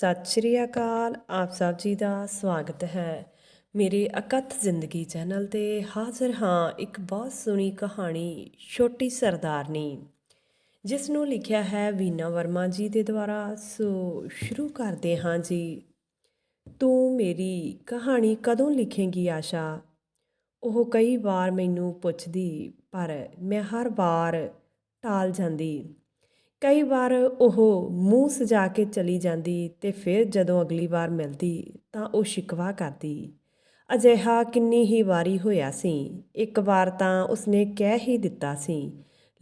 ਸਤਿ ਸ਼੍ਰੀ ਅਕਾਲ, ਆਪ ਸਭ ਜੀ ਦਾ ਸਵਾਗਤ ਹੈ। ਮੇਰੇ ਅਕਥ ਜ਼ਿੰਦਗੀ ਚੈਨਲ ਤੇ ਹਾਜ਼ਰ ਹਾਂ ਇੱਕ ਬਹੁਤ ਸੋਹਣੀ ਕਹਾਣੀ, ਛੋਟੀ ਸਰਦਾਰਨੀ, ਜਿਸ ਨੂੰ ਲਿਖਿਆ ਹੈ ਵੀਨਾ ਵਰਮਾ ਜੀ ਦੇ ਦੁਆਰਾ। ਸੋ ਸ਼ੁਰੂ ਕਰਦੇ ਹਾਂ ਜੀ। ਤੂੰ ਮੇਰੀ ਕਹਾਣੀ ਕਦੋਂ ਲਿਖੇਂਗੀ, ਆਸ਼ਾ? ਉਹ ਕਈ ਵਾਰ ਮੈਨੂੰ ਪੁੱਛਦੀ, ਪਰ ਮੈਂ ਹਰ ਵਾਰ ਟਾਲ ਜਾਂਦੀ। ਕਈ ਵਾਰ ਉਹ ਮੂੰਹ ਸਜਾ ਕੇ ਚਲੀ ਜਾਂਦੀ ਤੇ ਫਿਰ ਜਦੋਂ ਅਗਲੀ ਵਾਰ ਮਿਲਦੀ ਤਾਂ ਉਹ ਸ਼ਿਕਵਾ ਕਰਦੀ। ਅਜਿਹਾ ਕਿੰਨੀ ਹੀ ਵਾਰੀ ਹੋਇਆ ਸੀ। ਇੱਕ ਵਾਰ ਤਾਂ ਉਸਨੇ ਕਹਿ ਹੀ ਦਿੱਤਾ ਸੀ,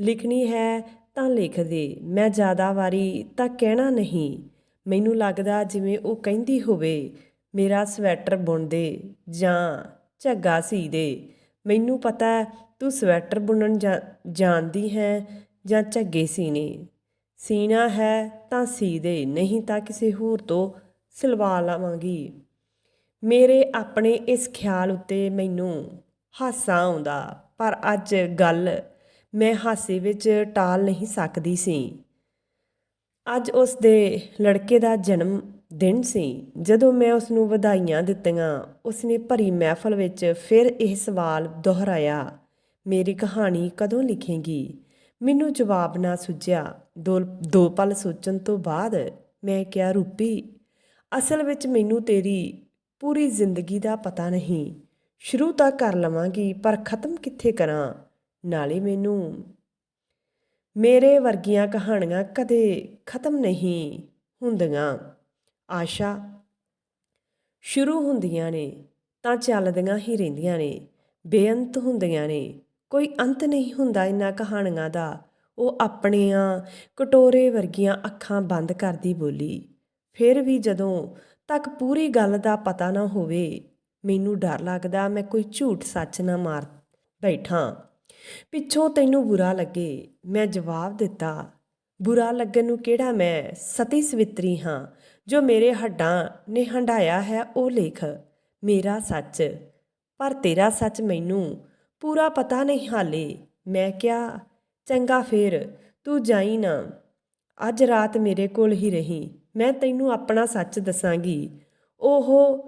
ਲਿਖਣੀ ਹੈ ਤਾਂ ਲਿਖ ਦੇ, ਮੈਂ ਜ਼ਿਆਦਾ ਵਾਰੀ ਤਾਂ ਕਹਿਣਾ ਨਹੀਂ। ਮੈਨੂੰ ਲੱਗਦਾ ਜਿਵੇਂ ਉਹ ਕਹਿੰਦੀ ਹੋਵੇ, ਮੇਰਾ ਸਵੈਟਰ ਬੁਣ ਦੇ ਜਾਂ ਝੱਗਾ ਸੀ ਦੇ। ਮੈਨੂੰ ਪਤਾ ਤੂੰ ਸਵੈਟਰ ਬੁਣਨ ਜਾ- ਜਾਣਦੀ ਹੈ ਜਾਂ ਝੱਗੇ ਸੀਨੇ ਸੀਨਾ ਹੈ ਤਾਂ ਸੀ ਦੇ ਨਹੀਂ ਤਾਂ ਕਿਸੇ ਹੋਰ ਤੋਂ ਸਿਲਵਾ ਲਵਾਂਗੀ। ਮੇਰੇ ਆਪਣੇ ਇਸ ਖਿਆਲ ਉੱਤੇ ਮੈਨੂੰ ਹਾਸਾ ਆਉਂਦਾ, ਪਰ ਅੱਜ ਗੱਲ ਮੈਂ ਹਾਸੇ ਵਿੱਚ ਟਾਲ ਨਹੀਂ ਸਕਦੀ ਸੀ। ਅੱਜ ਉਸ ਦੇ ਲੜਕੇ ਦਾ ਜਨਮ ਦਿਨ ਸੀ। ਜਦੋਂ ਮੈਂ ਉਸ ਨੂੰ ਵਧਾਈਆਂ ਦਿੱਤੀਆਂ ਉਸਨੇ ਭਰੀ ਮਹਿਫਲ ਵਿੱਚ ਫਿਰ ਇਹ ਸਵਾਲ ਦੁਹਰਾਇਆ, ਮੇਰੀ ਕਹਾਣੀ ਕਦੋਂ ਲਿਖੇਗੀ? ਮੈਨੂੰ ਜਵਾਬ ਨਾ ਸੁਝਿਆ। ਦੋ ਦੋ ਪਲ ਸੋਚਣ ਤੋਂ ਬਾਅਦ ਮੈਂ ਕਿਹਾ, ਰੂਪੀ, ਅਸਲ ਵਿੱਚ ਮੈਨੂੰ ਤੇਰੀ ਪੂਰੀ ਜ਼ਿੰਦਗੀ ਦਾ ਪਤਾ ਨਹੀਂ। ਸ਼ੁਰੂ ਤਾਂ ਕਰ ਲਵਾਂਗੀ, ਪਰ ਖਤਮ ਕਿੱਥੇ ਕਰਾਂ ਨਾਲੇ ਮੈਨੂੰ, ਮੇਰੇ ਵਰਗੀਆਂ ਕਹਾਣੀਆਂ ਕਦੇ ਖਤਮ ਨਹੀਂ ਹੁੰਦੀਆਂ। ਆਸ਼ਾ, ਸ਼ੁਰੂ ਹੁੰਦੀਆਂ ਨੇ, ਤਾਂ ਚੱਲਦੀਆਂ ਹੀ ਰਹਿੰਦੀਆਂ ਨੇ, ਬੇਅੰਤ ਹੁੰਦੀਆਂ ਨੇ। ਕੋਈ ਅੰਤ ਨਹੀਂ ਹੁੰਦਾ ਇਹਨਾਂ ਕਹਾਣੀਆਂ ਦਾ। ਉਹ ਆਪਣੀਆਂ ਕਟੋਰੇ ਵਰਗੀਆਂ ਅੱਖਾਂ ਬੰਦ ਕਰਦੀ ਬੋਲੀ। ਫਿਰ ਵੀ ਜਦੋਂ ਤੱਕ ਪੂਰੀ ਗੱਲ ਦਾ ਪਤਾ ਨਾ ਹੋਵੇ, ਮੈਨੂੰ ਡਰ ਲੱਗਦਾ ਮੈਂ ਕੋਈ ਝੂਠ ਸੱਚ ਨਾ ਮਾਰ ਬੈਠਾਂ। ਪਿੱਛੋਂ ਤੈਨੂੰ ਬੁਰਾ ਲੱਗੇ, ਮੈਂ ਜਵਾਬ ਦਿੱਤਾ, ਬੁਰਾ ਲੱਗਣ ਨੂੰ ਕਿਹੜਾ ਮੈਂ ਸਤੀ ਸਵਿਤਰੀ ਹਾਂ, ਜੋ ਮੇਰੇ ਹੱਡਾਂ ਨੇ ਹੰਡਾਇਆ ਹੈ ਉਹ ਲੇਖ, ਮੇਰਾ ਸੱਚ। ਪਰ ਤੇਰਾ ਸੱਚ ਮੈਨੂੰ ਪੂਰਾ ਪਤਾ ਨਹੀਂ ਹਾਲੇ। ਮੈਂ ਕਿਹਾ, ਚੰਗਾ ਫੇਰ, ਤੂੰ ਜਾਈ ਨਾ। ਅੱਜ ਰਾਤ ਮੇਰੇ ਕੋਲ ਹੀ ਰਹੀ। ਮੈਂ ਤੈਨੂੰ ਆਪਣਾ ਸੱਚ ਦੱਸਾਂਗੀ। ਉਹ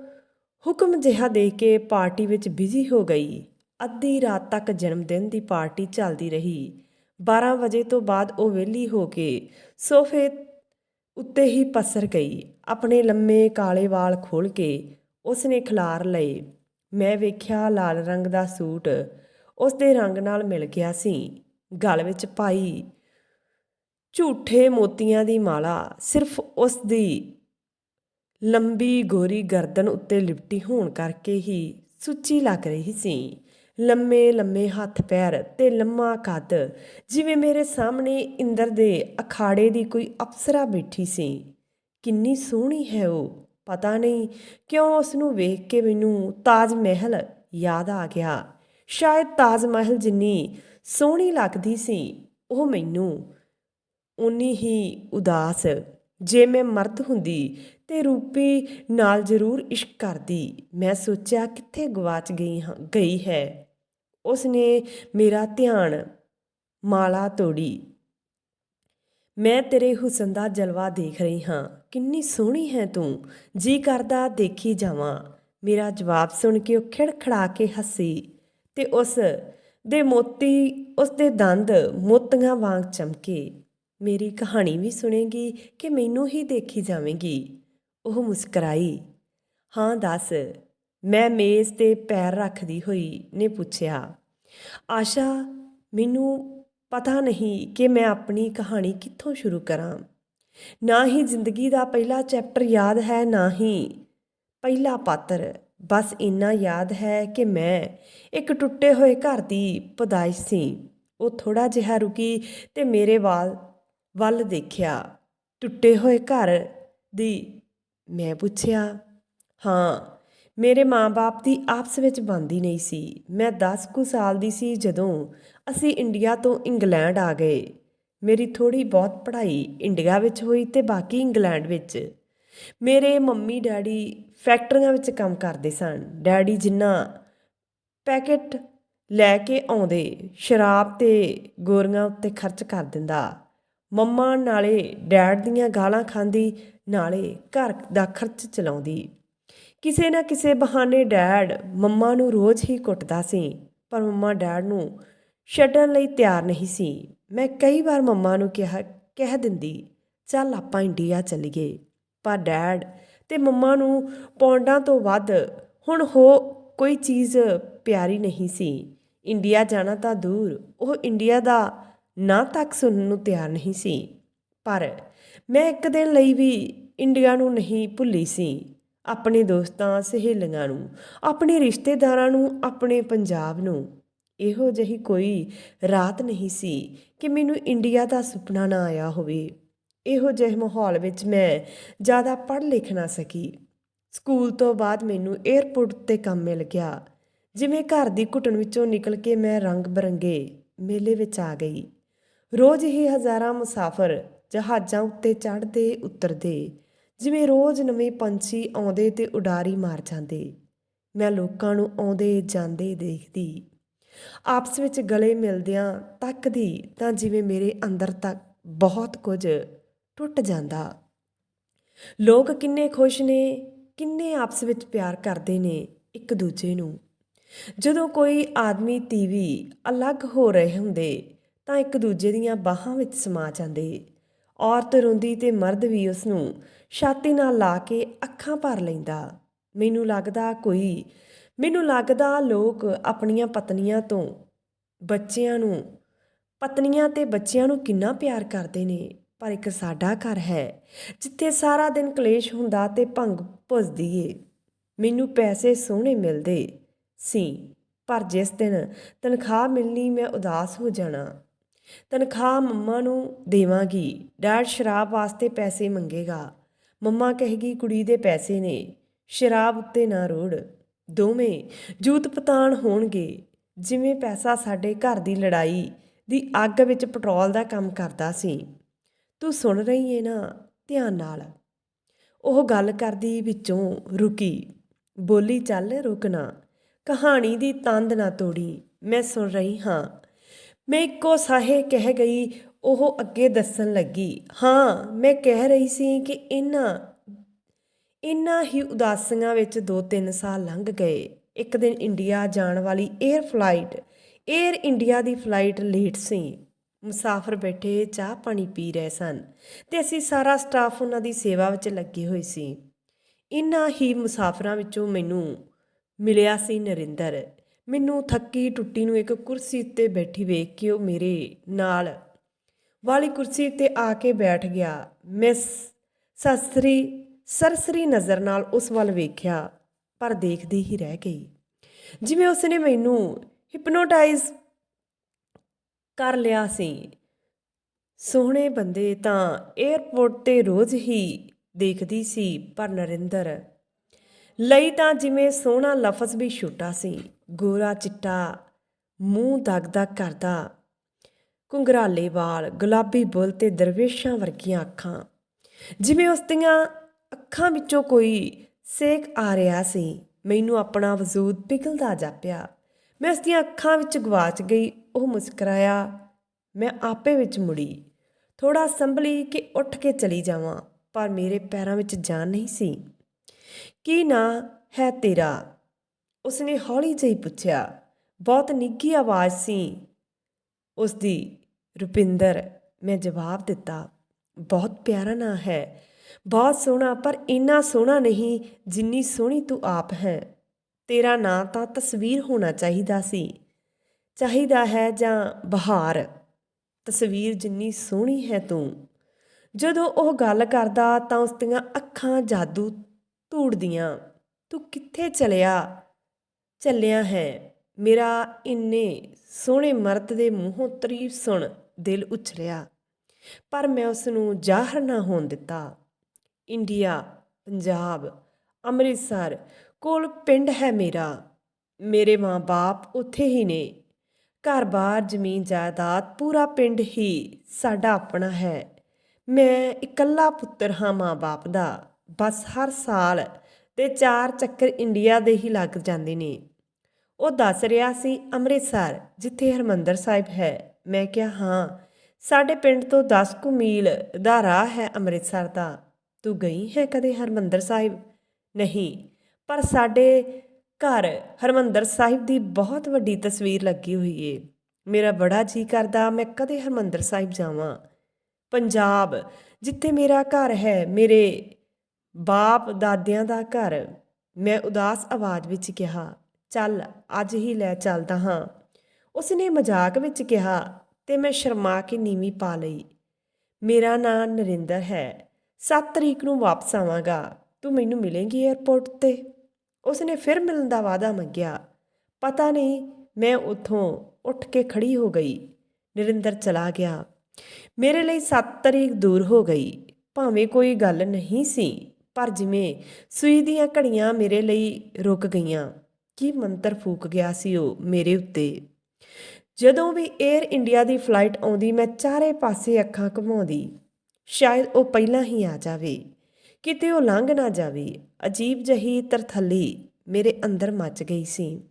ਹੁਕਮ ਜਿਹਾ ਦੇ ਕੇ ਪਾਰਟੀ ਵਿੱਚ ਬਿਜ਼ੀ ਹੋ ਗਈ। ਅੱਧੀ ਰਾਤ ਤੱਕ ਜਨਮ ਦਿਨ ਦੀ ਪਾਰਟੀ ਚੱਲਦੀ ਰਹੀ। 12 ਵਜੇ ਤੋਂ ਬਾਅਦ ਉਹ ਵਿਹਲੀ ਹੋ ਕੇ ਸੋਫੇ ਉੱਤੇ ਹੀ ਪਸਰ ਗਈ। ਆਪਣੇ ਲੰਮੇ ਕਾਲੇ ਵਾਲ ਖੋਲ ਕੇ ਉਸਨੇ ਖਿਲਾਰ ਲਏ। ਮੈਂ ਵੇਖਿਆ ਲਾਲ ਰੰਗ ਦਾ ਸੂਟ। ਉਸ ਦੇ ਰੰਗ ਨਾਲ ਮਿਲ ਗਿਆ ਸੀ। ਗਲ ਵਿੱਚ ਪਾਈ ਝੂਠੇ ਮੋਤੀਆਂ ਦੀ ਮਾਲਾ ਸਿਰਫ ਉਸ ਦੀ ਲੰਬੀ ਗੋਰੀ ਗਰਦਨ ਉੱਤੇ ਲਿਪਟੀ ਹੋਣ ਕਰਕੇ ਹੀ ਸੁੱਚੀ ਲੱਗ ਰਹੀ ਸੀ। ਲੰਮੇ ਲੰਮੇ ਹੱਥ ਪੈਰ ਤੇ ਲੰਮਾ ਕੱਦ, ਜਿਵੇਂ ਮੇਰੇ ਸਾਹਮਣੇ ਇੰਦਰ ਦੇ ਅਖਾੜੇ ਦੀ ਕੋਈ ਅਪਸਰਾ ਬੈਠੀ ਸੀ। ਕਿੰਨੀ ਸੋਹਣੀ ਹੈ ਉਹ। ਪਤਾ ਨਹੀਂ ਕਿਉਂ ਉਸ ਨੂੰ ਵੇਖ ਕੇ ਮੈਨੂੰ ਤਾਜ ਮਹਿਲ ਯਾਦ ਆ ਗਿਆ। ਸ਼ਾਇਦ ਤਾਜ ਮਹਿਲ ਜਿੰਨੀ ਸੋਹਣੀ ਲੱਗਦੀ ਸੀ, ਉਹ ਮੈਨੂੰ ਉਨੀ ਹੀ ਉਦਾਸ, ਜੇ ਮੈਂ ਮਰਦ ਹੁੰਦੀ ਤੇ ਰੂਪੀ ਨਾਲ ਜ਼ਰੂਰ ਇਸ਼ਕ ਕਰਦੀ, ਮੈਂ ਸੋਚਿਆ ਕਿੱਥੇ ਗਵਾਚ ਗਈ ਹਾਂ, ਗਈ ਹੈ। ਉਸ ਨੇ ਮੇਰਾ ਧਿਆਨ ਮਾਲਾ ਤੋੜੀ। ਮੈਂ ਤੇਰੇ ਹੁਸਨ ਦਾ ਜਲਵਾ ਦੇਖ ਰਹੀ ਹਾਂ। ਕਿੰਨੀ ਸੋਹਣੀ ਹੈ ਤੂੰ। ਜੀ ਕਰਦਾ ਦੇਖੀ ਜਾਵਾਂ। ਮੇਰਾ ਜਵਾਬ ਸੁਣ ਕੇ ਉਹ ਖਿੜਖੜਾ ਕੇ ਹੱਸੀ ਤੇ ਉਸ ਦੇ ਮੋਤੀ, ਉਸ ਦੇ ਦੰਦ ਮੋਤੀਆਂ ਵਾਂਗ ਚਮਕੇ। ਮੇਰੀ ਕਹਾਣੀ ਵੀ ਸੁਣੇਗੀ ਕਿ ਮੈਨੂੰ ਹੀ ਦੇਖੀ ਜਾਵੇਂਗੀ। ਉਹ ਮੁਸਕਰਾਈ। ਹਾਂ, ਦੱਸ। ਮੈਂ ਮੇਜ਼ ਤੇ ਪੈਰ ਰੱਖਦੀ ਹੋਈ ਨੇ ਪੁੱਛਿਆ, ਆਸ਼ਾ, ਮੈਨੂੰ ਪਤਾ ਨਹੀਂ ਕਿ ਮੈਂ ਆਪਣੀ ਕਹਾਣੀ ਕਿੱਥੋਂ ਸ਼ੁਰੂ ਕਰਾਂ? ਨਾ ਹੀ ਜ਼ਿੰਦਗੀ ਦਾ ਪਹਿਲਾ ਚੈਪਟਰ ਯਾਦ ਹੈ, ਨਾ ਹੀ ਪਹਿਲਾ ਪਾਤਰ। ਬਸ ਇੰਨਾ ਯਾਦ ਹੈ ਕਿ ਮੈਂ ਇੱਕ ਟੁੱਟੇ ਹੋਏ ਘਰ ਦੀ ਪਦਾਇਸ਼ ਸੀ। ਉਹ ਥੋੜਾ ਜਿਹਾ ਰੁਕੀ ਤੇ ਮੇਰੇ ਵਾਲ, ਵੱਲ ਦੇਖਿਆ। ਟੁੱਟੇ ਹੋਏ ਘਰ ਦੀ ਮੈਂ ਪੁੱਛਿਆ, ਹਾਂ, ਮੇਰੇ ਮਾਂ-ਬਾਪ ਦੀ ਆਪਸ ਵਿੱਚ ਬੰਦੀ ਨਹੀਂ ਸੀ। ਮੈਂ 10 ਕੁ ਸਾਲ ਦੀ ਸੀ ਜਦੋਂ ਅਸੀਂ ਇੰਡੀਆ ਤੋਂ ਇੰਗਲੈਂਡ ਆ ਗਏ। ਮੇਰੀ ਥੋੜੀ ਬਹੁਤ ਪੜ੍ਹਾਈ ਇੰਡੀਆ ਵਿੱਚ ਹੋਈ ਤੇ ਬਾਕੀ ਇੰਗਲੈਂਡ ਵਿੱਚ। ਮੇਰੇ ਮੰਮੀ, ਡੈਡੀ ਫੈਕਟਰੀਆਂ ਵਿੱਚ ਕੰਮ ਕਰਦੇ ਸਨ। ਡੈਡੀ ਜਿੰਨਾ ਪੈਕੇਟ ਲੈ ਕੇ ਆਉਂਦੇ, ਸ਼ਰਾਬ ਤੇ ਗੋਰੀਆਂ ਉੱਤੇ ਖਰਚ ਕਰ ਦਿੰਦਾ। ਮੰਮਾ ਨਾਲੇ ਡੈਡ ਦੀਆਂ ਗਾਲਾਂ ਖਾਂਦੀ, ਨਾਲੇ ਘਰ ਦਾ ਖਰਚ ਚਲਾਉਂਦੀ। ਕਿਸੇ ਨਾ ਕਿਸੇ ਬਹਾਨੇ ਡੈਡ ਮੰਮਾ ਨੂੰ ਰੋਜ਼ ਹੀ ਕੁੱਟਦਾ ਸੀ, ਪਰ ਮੰਮਾ ਡੈਡ ਨੂੰ ਛੱਡਣ ਲਈ ਤਿਆਰ ਨਹੀਂ ਸੀ। ਮੈਂ ਕਈ ਵਾਰ ਮੰਮਾ ਨੂੰ ਕਿਹਾ, ਕਹਿ ਦਿੰਦੀ, ਚੱਲ ਆਪਾਂ ਇੰਡੀਆ ਚੱਲੀਏ। ਪਰ ਡੈਡ ਤੇ ਮੰਮਾ ਨੂੰ ਪੌਂਡਾਂ ਤੋਂ ਵੱਧ ਹੁਣ ਹੋ ਕੋਈ ਚੀਜ਼ ਪਿਆਰੀ ਨਹੀਂ ਸੀ। ਇੰਡੀਆ ਜਾਣਾ ਤਾਂ ਦੂਰ, ਉਹ ਇੰਡੀਆ ਦਾ ਨਾਂ ਤੱਕ ਸੁਣਨ ਨੂੰ ਤਿਆਰ ਨਹੀਂ ਸੀ। ਪਰ ਮੈਂ ਇੱਕ ਦਿਨ ਲਈ ਵੀ ਇੰਡੀਆ ਨੂੰ ਨਹੀਂ ਭੁੱਲੀ ਸੀ। ਆਪਣੇ ਦੋਸਤਾਂ, ਸਹੇਲੀਆਂ ਨੂੰ, ਆਪਣੇ ਰਿਸ਼ਤੇਦਾਰਾਂ ਨੂੰ, ਆਪਣੇ ਪੰਜਾਬ ਨੂੰ। ਇਹੋ ਜਿਹੀ ਕੋਈ ਰਾਤ ਨਹੀਂ ਸੀ ਕਿ ਮੈਨੂੰ ਇੰਡੀਆ ਦਾ ਸੁਪਨਾ ਨਾ ਆਇਆ ਹੋਵੇ। ਇਹੋ ਜਿਹੇ ਮਾਹੌਲ ਵਿੱਚ ਮੈਂ ਜ਼ਿਆਦਾ ਪੜ੍ਹ ਲਿਖ ਨਾ ਸਕੀ। ਸਕੂਲ ਤੋਂ ਬਾਅਦ ਮੈਨੂੰ 에ਅਰਪੋਰਟ ਤੇ ਕੰਮ ਮਿਲ ਗਿਆ। ਜਿਵੇਂ ਘਰ ਦੀ ਘੁਟਣ ਵਿੱਚੋਂ ਨਿਕਲ ਕੇ ਮੈਂ ਰੰਗ ਬਰੰਗੇ ਮੇਲੇ ਵਿੱਚ ਆ ਗਈ। ਰੋਜ਼ ਹੀ ਹਜ਼ਾਰਾਂ ਮੁਸਾਫਰ ਜਹਾਜ਼ਾਂ ਉੱਤੇ ਚੜ੍ਹਦੇ, ਉਤਰਦੇ, ਜਿਵੇਂ ਰੋਜ਼ ਨਵੇਂ ਪੰਛੀ ਆਉਂਦੇ ਤੇ ਉਡਾਰੀ ਮਾਰ ਜਾਂਦੇ। ਮੈਂ ਲੋਕਾਂ ਨੂੰ ਆਉਂਦੇ, ਜਾਂਦੇ ਦੇਖਦੀ। ਆਪਸ ਵਿੱਚ ਗਲੇ ਮਿਲਦਿਆਂ ਤੱਕਦੀ ਤਾਂ ਜਿਵੇਂ ਮੇਰੇ ਅੰਦਰ ਤੱਕ ਬਹੁਤ ਕੁਝ ਟੁੱਟ ਜਾਂਦਾ। ਲੋਕ ਕਿੰਨੇ ਖੁਸ਼ ਨੇ, ਕਿੰਨੇ ਆਪਸ ਵਿੱਚ ਪਿਆਰ ਕਰਦੇ ਨੇ ਇੱਕ ਦੂਜੇ ਨੂੰ। ਜਦੋਂ ਕੋਈ ਆਦਮੀ ਤੀਵੀ ਅਲੱਗ ਹੋ ਰਹੇ ਹੁੰਦੇ ਤਾਂ ਇੱਕ ਦੂਜੇ ਦੀਆਂ ਬਾਹਾਂ ਵਿੱਚ ਸਮਾ ਜਾਂਦੇ। ਔਰਤ ਰੋਂਦੀ ਤੇ ਮਰਦ ਵੀ ਉਸ ਨੂੰ ਛਾਤੀ ਨਾਲ ਲਾ ਕੇ ਅੱਖਾਂ ਭਰ ਲੈਂਦਾ। ਮੈਨੂੰ ਲੱਗਦਾ ਕੋਈ ਮੈਨੂੰ ਲੱਗਦਾ ਲੋਕ ਆਪਣੀਆਂ ਪਤਨੀਆਂ ਤੋਂ ਬੱਚਿਆਂ ਨੂੰ, ਪਤਨੀਆਂ ਤੇ ਬੱਚਿਆਂ ਨੂੰ ਕਿੰਨਾ ਪਿਆਰ ਕਰਦੇ ਨੇ, ਪਰ ਇੱਕ ਸਾਡਾ ਘਰ ਹੈ, ਜਿੱਥੇ ਸਾਰਾ ਦਿਨ ਕਲੇਸ਼ ਹੁੰਦਾ ਤੇ ਭੰਗ ਭੁੱਜਦੀ ਏ। ਮੈਨੂੰ ਪੈਸੇ ਸੋਹਣੇ ਮਿਲਦੇ ਸੀ, ਪਰ ਜਿਸ ਦਿਨ ਤਨਖਾਹ ਮਿਲਣੀ ਮੈਂ ਉਦਾਸ ਹੋ ਜਾਣਾ। ਤਨਖਾਹ ਮੰਮਾ ਨੂੰ ਦੇਵਾਂਗੀ, ਡੈਡ ਸ਼ਰਾਬ ਵਾਸਤੇ ਪੈਸੇ ਮੰਗੇਗਾ। ਮੰਮਾ ਕਹੇਗੀ, ਕੁੜੀ ਦੇ ਪੈਸੇ ਨੇ, ਸ਼ਰਾਬ ਉੱਤੇ ਨਾ ਰੋੜ। ਦੋਵੇਂ ਜੂਤ ਪਤਾਣ ਹੋਣਗੇ। ਜਿਵੇਂ ਪੈਸਾ ਸਾਡੇ ਘਰ ਦੀ ਲੜਾਈ ਦੀ ਅੱਗ ਵਿੱਚ ਪੈਟਰੋਲ ਦਾ ਕੰਮ ਕਰਦਾ ਸੀ। ਤੂੰ ਸੁਣ ਰਹੀ ਏ ਨਾ ਧਿਆਨ ਨਾਲ। ਉਹ ਗੱਲ ਕਰਦੀ ਵਿੱਚੋਂ ਰੁਕੀ। ਬੋਲੀ ਚੱਲ ਰੁਕਣਾ ਕਹਾਣੀ ਦੀ ਤੰਦ ਨਾ ਤੋੜੀ। ਮੈਂ ਸੁਣ ਰਹੀ ਹਾਂ। ਮੈਂ ਇੱਕੋ ਸਾਹੇ ਕਹਿ ਗਈ। ਉਹ ਅੱਗੇ ਦੱਸਣ ਲੱਗੀ। ਹਾਂ, ਮੈਂ ਕਹਿ ਰਹੀ ਸੀ ਕਿ ਇਹਨਾਂ ਇਨ੍ਹਾਂ ਹੀ ਉਦਾਸੀਆਂ ਵਿੱਚ 2-3 ਸਾਲ ਲੰਘ ਗਏ। ਇੱਕ ਦਿਨ ਇੰਡੀਆ ਜਾਣ ਵਾਲੀ 에ਅਰ ਫਲਾਈਟ 에ਅਰ ਇੰਡੀਆ ਦੀ ਫਲਾਈਟ ਲੇਟ ਸੀ। ਮੁਸਾਫਰ ਬੈਠੇ ਚਾਹ ਪਾਣੀ ਪੀ ਰਹੇ ਸਨ ਤੇ ਅਸੀਂ ਸਾਰਾ ਸਟਾਫ ਉਹਨਾਂ ਦੀ ਸੇਵਾ ਵਿੱਚ ਲੱਗੇ ਹੋਏ ਸੀ। ਇਨ੍ਹਾਂ ਹੀ ਮੁਸਾਫਰਾਂ ਵਿੱਚੋਂ ਮੈਨੂੰ ਮਿਲਿਆ ਸੀ ਨਰਿੰਦਰ। ਮੈਨੂੰ ਥੱਕੀ ਟੁੱਟੀ ਨੂੰ ਇੱਕ ਕੁਰਸੀ ਉੱਤੇ ਬੈਠੀ ਵੇਖ ਕੇ ਉਹ ਮੇਰੇ ਨਾਲ ਵਾਲੀ ਕੁਰਸੀ ਤੇ ਆ ਕੇ ਬੈਠ ਗਿਆ। ਮਿਸ ਸਸਰੀ ਸਰਸਰੀ ਨਜ਼ਰ ਨਾਲ ਉਸ ਵੱਲ ਵੇਖਿਆ, ਪਰ ਦੇਖਦੀ ਹੀ ਰਹਿ ਗਈ। ਜਿਵੇਂ ਉਸਨੇ ਮੈਨੂੰ ਹਿਪਨੋਟਾਈਜ਼ ਕਰ ਲਿਆ ਸੀ। ਸੋਹਣੇ ਬੰਦੇ ਤਾਂ 에ਅਰਪੋਰਟ ਤੇ ਰੋਜ਼ ਹੀ ਦੇਖਦੀ ਸੀ, ਪਰ ਨਰਿੰਦਰ ਲਈ ਤਾਂ ਜਿਵੇਂ ਸੋਹਣਾ ਲਫ਼ਜ਼ ਵੀ ਛੋਟਾ ਸੀ। ਗੋਰਾ ਚਿੱਟਾ, ਮੂੰਹ ਦਗ-ਦਗ ਕਰਦਾ ਕੁੰਗਰਾਲੇ ਵਾਲ, ਗੁਲਾਬੀ ਬੁੱਲ ਤੇ ਦਰਵੇਸ਼ਾਂ ਵਰਗੀਆਂ ਅੱਖਾਂ। ਜਿਵੇਂ ਉਸ ਦੀਆਂ ਅੱਖਾਂ ਵਿੱਚੋਂ ਕੋਈ ਸੇਕ ਆ ਰਿਹਾ ਸੀ। ਮੈਨੂੰ ਆਪਣਾ ਵਜੂਦ ਪਿਘਲਦਾ ਜਾਪਿਆ ਮੈਂ ਉਸ ਦੀਆਂ ਅੱਖਾਂ ਵਿੱਚ ਗਵਾਚ ਗਈ। ਉਹ ਮੁਸਕਰਾਇਆ। ਮੈਂ ਆਪੇ ਵਿੱਚ ਮੁੜੀ। ਥੋੜਾ ਸੰਭਲੀ ਕਿ ਉੱਠ ਕੇ ਚਲੀ ਜਾਵਾਂ, ਪਰ ਮੇਰੇ ਪੈਰਾਂ ਵਿੱਚ ਜਾਨ ਨਹੀਂ ਸੀ। ਕੀ ਨਾਂ ਹੈ ਤੇਰਾ? ਉਸਨੇ ਹੌਲੀ ਜਿਹੀ ਪੁੱਛਿਆ। ਬਹੁਤ ਨਿੱਘੀ ਆਵਾਜ਼ ਸੀ। ਉਸ ਦੀ ਰੁਪਿੰਦਰ, ਮੈਂ ਜਵਾਬ ਦਿੱਤਾ। ਬਹੁਤ ਪਿਆਰਾ ਨਾਂ ਹੈ। ਬਹੁਤ ਸੋਹਣਾ, ਪਰ ਇੰਨਾ ਸੋਹਣਾ ਨਹੀਂ ਜਿੰਨੀ ਸੋਹਣੀ ਤੂੰ ਆਪ ਹੈ। ਤੇਰਾ ਨਾਂ ਤਾਂ ਤਸਵੀਰ ਹੋਣਾ ਚਾਹੀਦਾ ਸੀ। ਚਾਹੀਦਾ ਹੈ ਜਾਂ ਬਹਾਰ? ਤਸਵੀਰ ਜਿੰਨੀ ਸੋਹਣੀ ਹੈ ਤੂੰ। ਜਦੋਂ ਉਹ ਗੱਲ ਕਰਦਾ ਤਾਂ ਉਸ ਦੀਆਂ ਅੱਖਾਂ ਜਾਦੂ ਧੂੜਦੀਆਂ। ਤੂੰ ਕਿੱਥੇ ਚਲਿਆ? ਚੱਲਿਆ ਹੈ। ਮੇਰਾ ਇੰਨੇ ਸੋਹਣੇ ਮਰਦ ਦੇ ਮੂੰਹੋਂ ਤਾਰੀਫ ਸੁਣ ਦਿਲ ਉਛਲਿਆ। ਪਰ ਮੈਂ ਉਸ ਨੂੰ ਜ਼ਾਹਰ ਨਾ ਹੋਣ ਦਿੱਤਾ। ਇੰਡੀਆ, ਪੰਜਾਬ, ਅੰਮ੍ਰਿਤਸਰ ਕੋਲ ਪਿੰਡ ਹੈ ਮੇਰਾ। ਮੇਰੇ ਮਾਂ-ਬਾਪ ਉੱਥੇ ਹੀ ਨੇ। ਘਰ-ਬਾਰ, ਜ਼ਮੀਨ, ਜਾਇਦਾਦ ਪੂਰਾ ਪਿੰਡ ਹੀ ਸਾਡਾ ਆਪਣਾ ਹੈ। ਮੈਂ ਇਕੱਲਾ ਪੁੱਤਰ ਹਾਂ ਮਾਂ-ਬਾਪ ਦਾ। ਬਸ ਹਰ ਸਾਲ ਤੇ ਚਾਰ ਚੱਕਰ ਇੰਡੀਆ ਦੇ ਹੀ ਲੱਗ ਜਾਂਦੇ ਨੇ। ਉਹ ਦੱਸ ਰਿਹਾ ਸੀ ਅੰਮ੍ਰਿਤਸਰ, ਜਿੱਥੇ ਹਰਮੰਦਰ ਸਾਹਿਬ ਹੈ। ਮੈਂ ਕਿਹਾ, ਹਾਂ, ਸਾਡੇ ਪਿੰਡ ਤੋਂ 10 ਕੁ ਮੀਲ ਦਾ ਰਾਹ ਹੈ ਅੰਮ੍ਰਿਤਸਰ ਦਾ। ਤੂੰ ਗਈ ਹੈ ਕਦੇ ਹਰਮੰਦਰ ਸਾਹਿਬ? ਨਹੀਂ। ਪਰ ਸਾਡੇ ਘਰ ਹਰਮੰਦਰ ਸਾਹਿਬ ਦੀ ਬਹੁਤ ਵੱਡੀ ਤਸਵੀਰ ਲੱਗੀ ਹੋਈ ਏ। ਮੇਰਾ ਬੜਾ ਜੀ ਕਰਦਾ ਮੈਂ ਕਦੇ ਹਰਮੰਦਰ ਸਾਹਿਬ ਜਾਵਾਂ। ਪੰਜਾਬ, ਜਿੱਥੇ ਮੇਰਾ ਘਰ ਹੈ, ਮੇਰੇ ਬਾਪ ਦਾਦਿਆਂ ਦਾ ਘਰ, ਮੈਂ ਉਦਾਸ ਆਵਾਜ਼ ਵਿੱਚ ਕਿਹਾ, ਚੱਲ, ਅੱਜ ਹੀ ਲੈ ਚੱਲਦਾ ਹਾਂ। ਉਸ ਨੇ ਮਜ਼ਾਕ ਵਿੱਚ ਕਿਹਾ ਤੇ ਮੈਂ ਸ਼ਰਮਾ ਕੇ ਨੀਵੀਂ ਪਾ ਲਈ। ਮੇਰਾ ਨਾਂ ਨਰਿੰਦਰ ਹੈ। 7 ਤਰੀਕ ਨੂੰ ਵਾਪਸ ਆਵਾਂਗਾ। ਤੂੰ ਮੈਨੂੰ ਮਿਲੇਂਗੀ 에ਅਰਪੋਰਟ ਤੇ। ਉਸਨੇ ਫਿਰ ਮਿਲਣ ਦਾ ਵਾਅਦਾ ਮੰਗਿਆ। ਪਤਾ ਨਹੀਂ, ਮੈਂ ਉੱਥੋਂ ਉੱਠ ਕੇ ਖੜੀ ਹੋ ਗਈ। ਨਰਿੰਦਰ ਚਲਾ ਗਿਆ। ਮੇਰੇ ਲਈ 7 ਤਰੀਕ ਦੂਰ ਹੋ ਗਈ। ਭਾਵੇਂ ਕੋਈ ਗੱਲ ਨਹੀਂ ਸੀ, ਪਰ ਜਿਵੇਂ ਸੂਈ ਦੀਆਂ ਘੜੀਆਂ ਮੇਰੇ ਲਈ ਰੁਕ ਗਈਆਂ, ਕੀ ਮੰਤਰ ਫੂਕ ਗਿਆ ਸੀ ਉਹ ਮੇਰੇ ਉੱਤੇ। ਜਦੋਂ ਵੀ 에ਅਰ ਇੰਡੀਆ ਦੀ ਫਲਾਈਟ ਆਉਂਦੀ, ਮੈਂ ਚਾਰੇ ਪਾਸੇ ਅੱਖਾਂ ਘੁਮਾਉਂਦੀ। ਸ਼ਾਇਦ ਉਹ ਪਹਿਲਾਂ ਹੀ ਆ ਜਾਵੇ। ਕਿਤੇ ਉਹ ਲੰਘ ਨਾ ਜਾਵੇ। ਅਜੀਬ ਜਹੀ ਤਰਥੱਲੀ ਮੇਰੇ ਅੰਦਰ ਮੱਚ ਗਈ ਸੀ।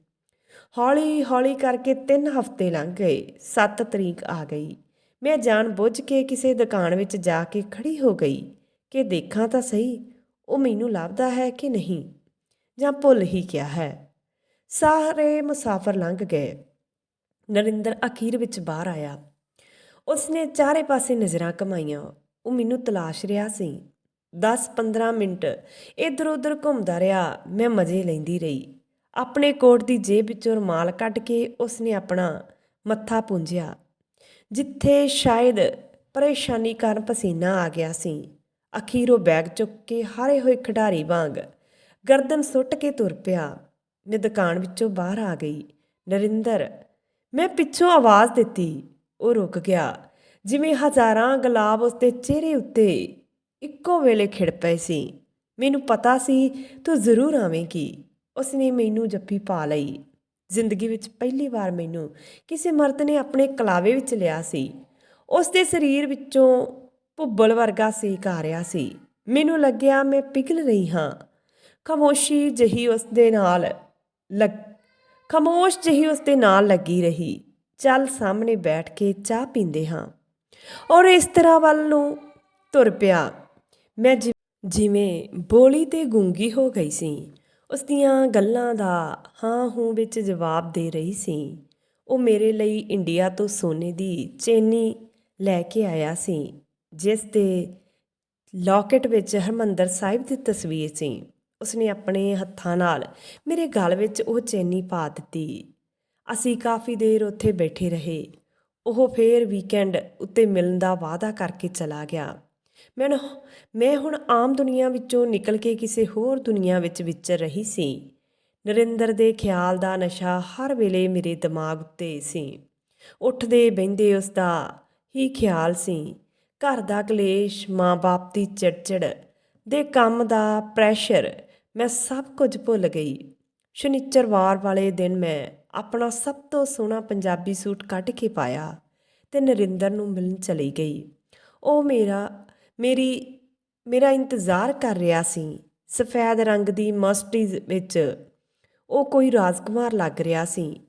ਹੌਲੀ ਹੌਲੀ ਕਰਕੇ 3 ਹਫ਼ਤੇ ਲੰਘ ਗਏ। 7 ਤਰੀਕ ਆ ਗਈ। ਮੈਂ ਜਾਣ ਬੁੱਝ ਕੇ ਕਿਸੇ ਦੁਕਾਨ ਵਿੱਚ ਜਾ ਕੇ ਖੜੀ ਹੋ ਗਈ ਕਿ ਦੇਖਾਂ ਤਾਂ ਸਹੀ ਉਹ ਮੈਨੂੰ ਲੱਭਦਾ ਹੈ ਕਿ ਨਹੀਂ ਜਾਂ ਭੁੱਲ ਹੀ ਗਿਆ ਹੈ। ਸਾਰੇ ਮੁਸਾਫਰ ਲੰਘ ਗਏ। ਨਰਿੰਦਰ ਅਖੀਰ ਵਿੱਚ ਬਾਹਰ ਆਇਆ। ਉਸਨੇ ਚਾਰੇ ਪਾਸੇ ਨਜ਼ਰਾਂ ਕਮਾਈਆਂ ਉਹ ਮੈਨੂੰ ਤਲਾਸ਼ ਰਿਹਾ ਸੀ। 10-15 ਮਿੰਟ ਇੱਧਰ ਉੱਧਰ ਘੁੰਮਦਾ ਰਿਹਾ, ਮੈਂ ਮਜ਼ੇ ਲੈਂਦੀ ਰਹੀ। ਆਪਣੇ ਕੋਟ ਦੀ ਜੇਬ ਵਿੱਚੋਂ ਰੁਮਾਲ ਕੱਢ ਕੇ ਉਸਨੇ ਆਪਣਾ ਮੱਥਾ ਪੂੰਝਿਆ, ਜਿੱਥੇ ਸ਼ਾਇਦ ਪਰੇਸ਼ਾਨੀ ਕਾਰਨ ਪਸੀਨਾ ਆ ਗਿਆ ਸੀ। ਅਖੀਰ ਉਹ ਬੈਗ ਚੁੱਕ ਕੇ ਹਾਰੇ ਹੋਏ ਖਿਡਾਰੀ ਵਾਂਗ ਗਰਦਨ ਸੁੱਟ ਕੇ ਤੁਰ ਪਿਆ। ਮੈਂ ਦੁਕਾਨ ਵਿੱਚੋਂ ਬਾਹਰ ਆ ਗਈ। ਨਰਿੰਦਰ, ਮੈਂ ਪਿੱਛੋਂ ਆਵਾਜ਼ ਦਿੱਤੀ। ਉਹ ਰੁਕ ਗਿਆ। ਜਿਵੇਂ ਹਜ਼ਾਰਾਂ ਗੁਲਾਬ ਉਸਦੇ ਚਿਹਰੇ ਉੱਤੇ ਇੱਕੋ ਵੇਲੇ ਖਿੜ ਪਏ ਸੀ। ਮੈਨੂੰ ਪਤਾ ਸੀ, ਤੂੰ ਜ਼ਰੂਰ ਆਵੇਂਗੀ। ਉਸਨੇ ਮੈਨੂੰ ਜੱਫੀ ਪਾ ਲਈ। ਜ਼ਿੰਦਗੀ ਵਿੱਚ ਪਹਿਲੀ ਵਾਰ ਮੈਨੂੰ ਕਿਸੇ ਮਰਦ ਨੇ ਆਪਣੇ ਕਲਾਵੇ ਵਿੱਚ ਲਿਆ ਸੀ। ਉਸਦੇ ਸਰੀਰ ਵਿੱਚੋਂ ਭੁੱਬਲ ਵਰਗਾ ਸੇਕ ਆ ਰਿਹਾ ਸੀ। ਮੈਨੂੰ ਲੱਗਿਆ, ਮੈਂ ਪਿਘਲ ਰਹੀ ਹਾਂ। ਖਾਮੋਸ਼ੀ ਜਹੀ ਉਸਦੇ ਨਾਲ ਲੱਗ, ਖਾਮੋਸ਼ ਜਹੀ ਉਸ ਦੇ ਨਾਲ ਲੱਗੀ ਰਹੀ। ਚੱਲ ਸਾਹਮਣੇ ਬੈਠ ਕੇ ਚਾਹ ਪੀਂਦੇ ਹਾਂ। ਔਰ ਇਸ ਤਰ੍ਹਾਂ ਵੱਲ ਨੂੰ ਤੁਰ ਪਿਆ। ਮੈਂ ਜਿ- ਜਿਵੇਂ ਬੋਲੀ ਤੇ ਗੂੰਗੀ ਹੋ ਗਈ ਸੀ, ਉਸ ਦੀਆਂ ਗੱਲਾਂ ਦਾ ਹਾਂ ਹੂੰ ਵਿੱਚ ਜਵਾਬ ਦੇ ਰਹੀ ਸੀ। ਉਹ ਮੇਰੇ ਲਈ ਇੰਡੀਆ ਤੋਂ ਸੋਨੇ ਦੀ ਚੇਨੀ ਲੈ ਕੇ ਆਇਆ ਸੀ, ਜਿਸ ਦੇ ਲੋਕੇਟ ਵਿੱਚ ਹਰਮੰਦਰ ਸਾਹਿਬ ਦੀ ਤਸਵੀਰ ਸੀ। ਉਸਨੇ ਆਪਣੇ ਹੱਥਾਂ ਨਾਲ ਮੇਰੇ ਗਲ ਵਿੱਚ ਉਹ ਚੈਨੀ ਪਾ ਦਿੱਤੀ। ਅਸੀਂ ਕਾਫੀ ਦੇਰ ਉੱਥੇ ਬੈਠੇ ਰਹੇ। ਉਹ ਫੇਰ ਵੀਕਐਂਡ ਉੱਤੇ ਮਿਲਣ ਦਾ ਵਾਅਦਾ ਕਰਕੇ ਚਲਾ ਗਿਆ। ਮੈਂ ਮੈਂ ਹੁਣ ਆਮ ਦੁਨੀਆ ਵਿੱਚੋਂ ਨਿਕਲ ਕੇ ਕਿਸੇ ਹੋਰ ਦੁਨੀਆ ਵਿੱਚ ਵਿਚਰ ਰਹੀ ਸੀ। ਨਰਿੰਦਰ ਦੇ ਖਿਆਲ ਦਾ ਨਸ਼ਾ ਹਰ ਵੇਲੇ ਮੇਰੇ ਦਿਮਾਗ ਉੱਤੇ ਸੀ। ਉੱਠਦੇ ਬਹਿੰਦੇ ਉਸ ਦਾ ਹੀ ਖਿਆਲ ਸੀ। ਘਰ ਦਾ ਕਲੇਸ਼, ਮਾਂ-ਬਾਪ ਦੀ ਚਿੜਚਿੜ ਦੇ ਕੰਮ ਦਾ ਪ੍ਰੈਸ਼ਰ ਮੈਂ ਸਭ ਕੁਝ ਭੁੱਲ ਗਈ। ਸ਼ਨੀਚਰਵਾਰ ਵਾਲੇ ਦਿਨ ਮੈਂ ਆਪਣਾ ਸਭ ਤੋਂ ਸੋਹਣਾ ਪੰਜਾਬੀ ਸੂਟ ਕੱਢ ਕੇ ਪਾਇਆ ਤੇ ਨਰਿੰਦਰ ਨੂੰ ਮਿਲਣ ਚਲੀ ਗਈ। ਉਹ ਮੇਰਾ, ਮੇਰੀ, ਮੇਰਾ ਇੰਤਜ਼ਾਰ ਕਰ ਰਿਹਾ ਸੀ, ਸਫੈਦ ਰੰਗ ਦੀ ਮਸਟੀਜ਼ ਵਿੱਚ। ਉਹ ਕੋਈ ਰਾਜਕੁਮਾਰ ਲੱਗ ਰਿਹਾ ਸੀ।